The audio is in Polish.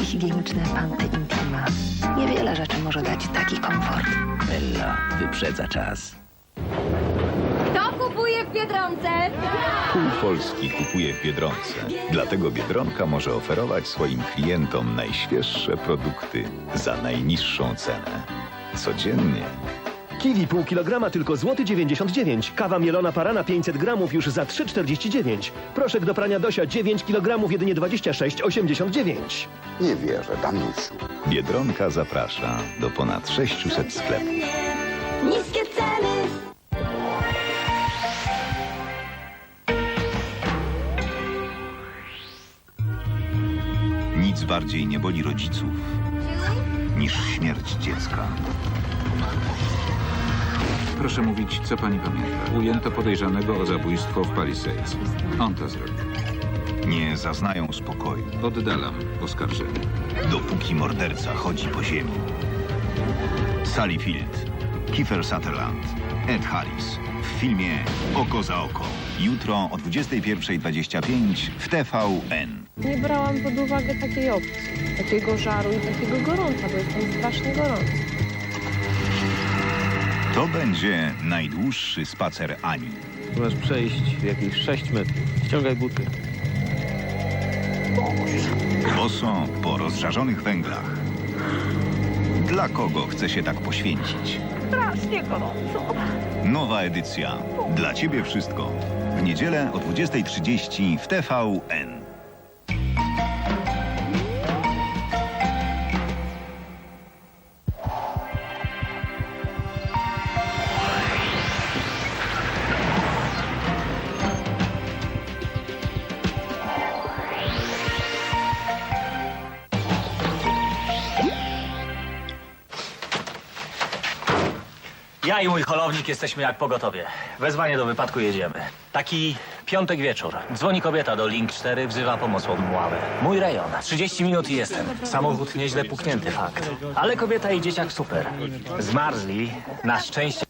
higieniczne Panty Intima. Niewiele rzeczy może dać taki komfort. Bella wyprzedza czas. Kto kupuje w Biedronce? Pół Polski kupuje w Biedronce. Dlatego Biedronka może oferować swoim klientom najświeższe produkty za najniższą cenę. Codziennie Kiwi pół kilograma tylko złoty 99. Kawa mielona parana 500 gramów już za 3,49. Proszek do prania Dosia 9 kg jedynie 26,89. Nie wierzę, Danusiu. Biedronka zaprasza do ponad 600 sklepów. Niskie ceny. Nic bardziej nie boli rodziców niż śmierć dziecka. Proszę mówić, co pani pamięta. Ujęto podejrzanego o zabójstwo w Palisades. On to zrobił. Nie zaznają spokoju, Oddalam oskarżenie. dopóki morderca chodzi po ziemi. Sally Field, Kiefer Sutherland, Ed Harris w filmie Oko za oko. Jutro o 21.25 w TVN. Nie brałam pod uwagę takiej opcji, takiego żaru i takiego gorąca, bo jestem strasznie gorąca. To będzie najdłuższy spacer Ani. Masz przejść jakieś 6 metrów. Ściągaj buty. Boso po rozżarzonych węglach. Dla kogo chce się tak poświęcić? Strasznie gorąco. Nowa edycja. Dla ciebie wszystko. W niedzielę o 20.30 w TVN. Ja i mój holownik jesteśmy jak pogotowie. Wezwanie do wypadku jedziemy. Taki piątek wieczór. Dzwoni kobieta do Link 4, wzywa pomocową ławę. Mój rejon. 30 minut i jestem. Samochód nieźle puknięty, fakt. Ale kobieta i dzieciak super. Zmarzli. Na szczęście